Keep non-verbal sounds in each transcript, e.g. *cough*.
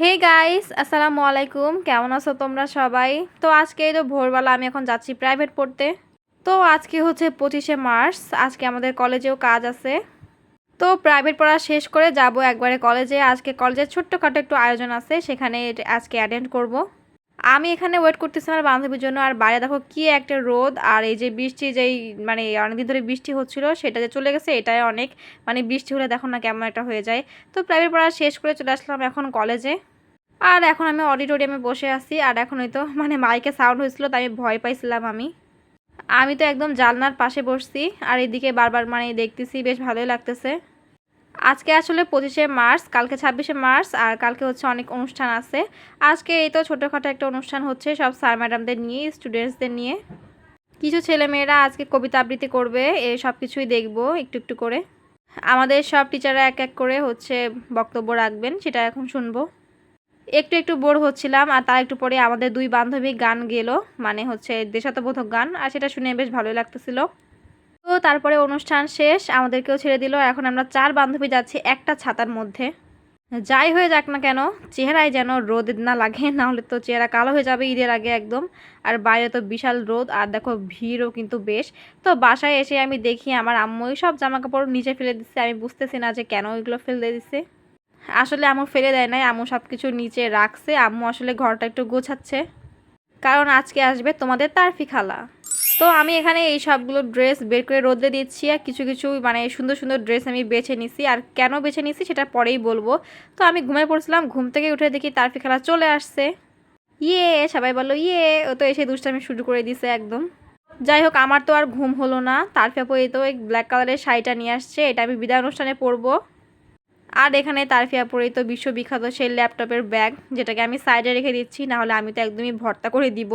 Hey guys আসসালামু আলাইকুম। কেমন আছো তোমরা সবাই? তো আজকে এই তো ভোরবেলা আমি এখন যাচ্ছি প্রাইভেট পড়তে। তো আজকে হচ্ছে পঁচিশে মার্চ, আজকে আমাদের কলেজেও কাজ আছে। তো প্রাইভেট পড়া শেষ করে যাব একবারে কলেজে। আজকে কলেজের ছোট্টখাটো একটু আয়োজন আছে, সেখানে আজকে অ্যাটেন্ড করব। আমি এখানে ওয়েট করতেছি আমার বান্ধবীর জন্য, আর বাইরে দেখো কি একটা রোদ, আর এই যে বৃষ্টি যেই মানে অনেকদিন ধরে বৃষ্টি হচ্ছিল, সেটা যে চলে গেছে, এটাই অনেক। মানে বৃষ্টি হলে দেখো না কেমন একটা হয়ে যায়। তো প্রাইভেট পড়া শেষ করে চলে আসলাম এখন কলেজে আর এখন আমি অডিটোরিয়ামে বসে আছি, আর এখন হয়তো মানে মাইকে সাউন্ড হয়েছিল, তাই আমি ভয় পাইছিলাম আমি। আমি তো একদম জালনার পাশে বসছি, আর এদিকে বারবার মানে দেখতেছি, বেশ ভালোই লাগতেছে। আজকে আসলে পঁচিশে মার্চ, কালকে ছাব্বিশে মার্চ আর কালকে হচ্ছে অনেক অনুষ্ঠান আছে। আজকে এই তো ছোটোখাটো একটা অনুষ্ঠান হচ্ছে সব স্যার ম্যাডামদের নিয়ে, স্টুডেন্টসদের নিয়ে। কিছু ছেলেমেয়েরা আজকে কবিতা আবৃত্তি করবে, এ সব কিছুই দেখব একটু একটু করে। আমাদের সব টিচাররা এক এক করে হচ্ছে বক্তব্য রাখবেন, সেটা এখন শুনব। একটু একটু বোর হচ্ছিলাম আর তার একটু পরে আমাদের দুই বান্ধবী গান গেলো মানে হচ্ছে দেশাত্মবোধক গান, আর সেটা শুনে বেশ ভালোই লাগতেছিল। তো তারপরে অনুষ্ঠান শেষ, আমাদেরকেও ছেড়ে দিল। এখন আমরা চার বান্ধবী যাচ্ছি একটা ছাতার মধ্যে। যাই হয়ে যাক না কেন, চেহারায় যেন রোদ না লাগে, না হলে তো চেহারা কালো হয়ে যাবে ঈদের আগে একদম। আর বাইরে তো বিশাল রোদ, আর দেখো ভিড়ও কিন্তু বেশ। তো বাসায় এসে আমি দেখি আমার আম্মুই সব জামা কাপড় নিচে ফেলে দিচ্ছে। আমি বুঝতেছি না যে কেন ওইগুলো ফেলে দিচ্ছে। আসলে আম্মু ফেলে দেয় নাই, আম্মু সব কিছু নিচে রাখছে। আম্মু আসলে ঘরটা একটু গোছাচ্ছে। কারণ আজকে আসবে তোমাদের তারফি খালা। তো আমি এখানে এই সবগুলো ড্রেস বের করে রোদে দিচ্ছি আর কিছু কিছু মানে সুন্দর সুন্দর ড্রেস আমি বেছে নিছি। আর কেন বেছে নিছি সেটা পরেই বলব। তো আমি ঘুমিয়ে পড়ছিলাম, ঘুম থেকে উঠে দেখি তারফি খালা চলে আসছে। ইয়ে সবাই বলল ইয়ে। ও তো এসে দুষ্টামি শুরু করে দিছে একদম। যাই হোক, আমার তো আর ঘুম হলো না। তারফি আপু এই তো এই ব্ল্যাক কালারের শাড়িটা নিয়ে আসছে, এটা আমি বিদায় অনুষ্ঠানে পরবো। আর এখানে তারফিয়া পরেই তো বিশ্ববিখ্যাত সেই ল্যাপটপের ব্যাগ যেটাকে আমি সাইডে রেখে দিচ্ছি, নাহলে আমি তো একদমই ভর্তা করে দিব।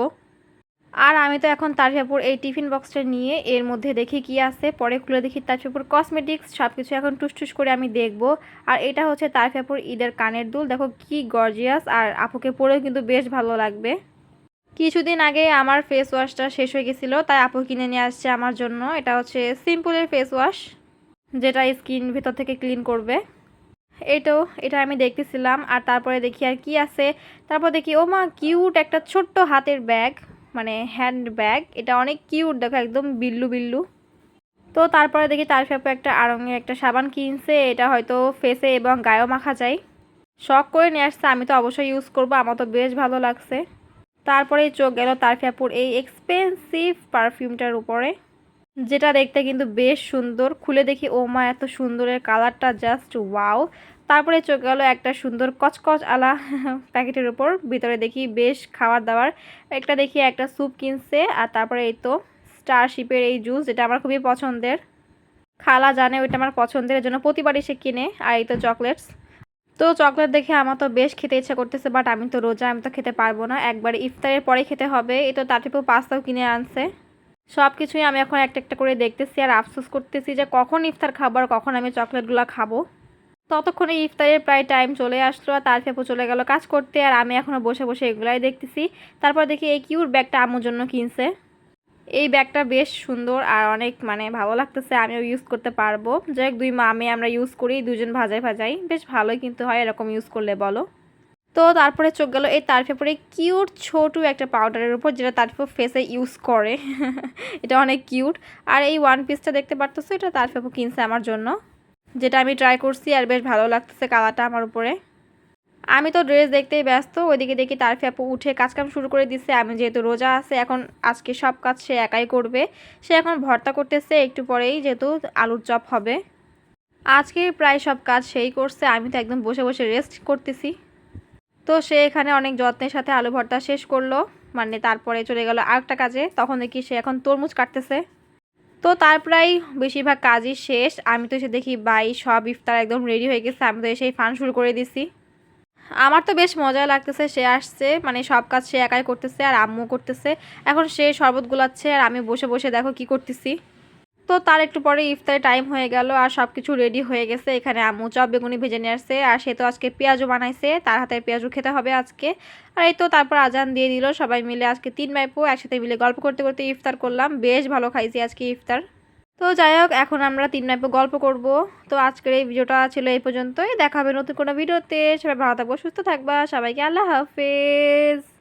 আর আমি তো এখন তারফিয়াপুর এই টিফিন বক্সটা নিয়ে এর মধ্যে দেখি কি আছে, পরে খুলে দেখি তারফিয়াপুর কসমেটিক্স সব কিছু এখন টুসটুস করে আমি দেখব। আর এটা হচ্ছে তারফিয়াপুর ঈদের কানের দুল, দেখো কি গর্জিয়াস আর আপুকে পরেও কিন্তু বেশ ভালো লাগবে। কিছুদিন আগে আমার ফেস ওয়াশটা শেষ হয়ে গেছিল, তাই আপু কিনে নিয়ে আসছে আমার জন্য। এটা হচ্ছে সিম্পলের ফেস ওয়াশ যেটা স্কিন ভেতর থেকে ক্লিন করবে। তো, এটা আমি দেখতেছিলাম, আর তারপরে দেখি আর কি আছে। তারপর দেখি ও মা কিউট একটা ছোট্ট হাতের ব্যাগ মানে হ্যান্ড ব্যাগ এটা অনেক কিউট দেখো একদম বিল্লু বিল্লু। তো তারপরে দেখি তার ফেপে একটা আড়ঙের একটা সাবান কিনছে, এটা হয়তো ফেসে এবং গায়েও মাখা যায়। শখ করে নিয়ে আসছে, আমি তো অবশ্যই ইউজ করব, আমার তো বেশ ভালো লাগছে। তারপরে চোখ গেল তার ফ্যাপুর এই এক্সপেন্সিভ পারফিউমটার উপরে, যেটা দেখতে কিন্তু বেশ সুন্দর। খুলে দেখি ও মা এত সুন্দরের কালারটা জাস্ট ওয়াও তারপরে চোখ গেল একটা সুন্দর কচকচ আলা প্যাকেটের উপর। ভিতরে দেখি বেশ খাবার দাবার একটা দেখি একটা স্যুপ কিনছে, আর তারপরে এই তো স্টারশিপের এই জুস যেটা আমার খুবই পছন্দের। খালা জানে ওইটা আমার পছন্দের জন্য প্রতিবারই সে কিনে, আর এই তো চকলেটস তো চকলেট দেখে আমার তো বেশ খেতে ইচ্ছা করতেছে বাট আমি তো রোজা, আমি তো খেতে পারব না। একবারে ইফতারের পরে খেতে হবে, এই তো তাটিপু পাস্তাও কিনে আনছে। সব কিছুই আমি এখন একটা একটা করে দেখতেছি, আর আফসোস করতেছি যে কখন ইফতার খাব, আর কখন আমি চকলেটগুলো খাব। ততক্ষণে ইফতারের প্রায় টাইম চলে আসলো আর তার ফেপো চলে গেল কাজ করতে আর আমি এখনও বসে বসে এগুলাই দেখতেছি। তারপর দেখি এই কিউর ব্যাগটা আম্মুর জন্য কিনছে। এই ব্যাগটা বেশ সুন্দর আর অনেক মানে ভালো লাগতেছে, আমিও ইউজ করতে পারব। যাই দুই মা, আমি আমরা ইউজ করি দুজন ভাজাই ভাজাই। বেশ ভালোই কিন্তু হয় এরকম ইউজ করলে বলো। তো তারপরে চোখ গেল এই তার পেপারে কিউট ছোট একটা পাউডারের উপর যেটা তার ফেসে ইউজ করে। *laughs* এটা অনেক কিউট আর এই ওয়ান পিসটা দেখতে পারতেছো, এটা তার পেপার কিনছে আমার জন্য। যেটা আমি ট্রাই করছি আর বেশ ভালো লাগতেছে কালারটা আমার উপরে। আমি তো ড্রেস দেখতেই ব্যস্ত, ওইদিকে দেখি তার ফ্যাপু উঠে কাজকাম শুরু করে দিচ্ছে আমি যেহেতু রোজা আছে, এখন আজকে সব কাজ সে একাই করবে। সে এখন ভর্তা করতেছে, একটু পরেই যেহেতু আলুর চপ হবে। আজকে প্রায় সব কাজ সেই করছে, আমি তো একদম বসে বসে রেস্ট করতেছি। তো সে এখানে অনেক যত্নের সাথে আলু ভর্তা শেষ করল মানে তারপরে চলে গেল আরেকটা কাজে, তখন দেখি সে এখন তরমুজ কাটতেছে। তো তার প্রায় বেশিরভাগ কাজই শেষ। আমি তো এসে দেখি, বাই, সব ইফতার একদম রেডি হয়ে গেছে। আমি তো এসেই ফান শুরু করে দিছি। আমার তো বেশ মজা লাগতেছে, সে আসছে। মানে সব কাজ সে একাই করতেছে আর আম্মু করতেছে। এখন সে শরবত গুলাচ্ছে আর আমি বসে বসে দেখো কি করতেছি। তো তার একটু পরে ইফতারের টাইম হয়ে গেল আর সব কিছু রেডি হয়ে গেছে। এখানে আম্মু চপ বেগুনি ভেজে নিয়ে আসছে আর সে তো আজকে পেঁয়াজও বানাইছে, তার হাতের পেঁয়াজও খেতে হবে আজকে। আর এই তো তারপর আজান দিয়ে দিল, সবাই মিলে আজকে তিন ভাইপো একসাথে মিলে গল্প করতে করতে ইফতার করলাম। বেশ ভালো খাইছি আজকে ইফতার। তো যাই হোক, এখন আমরা তিন নাইপে গল্প করব। তো আজকের এই ভিডিওটা ছিল এই পর্যন্তই। দেখা হবে নতুন কোনো ভিডিওতে। সবাই ভালো থাকব, সুস্থ থাকবা। সবাইকে আল্লাহ হাফেজ।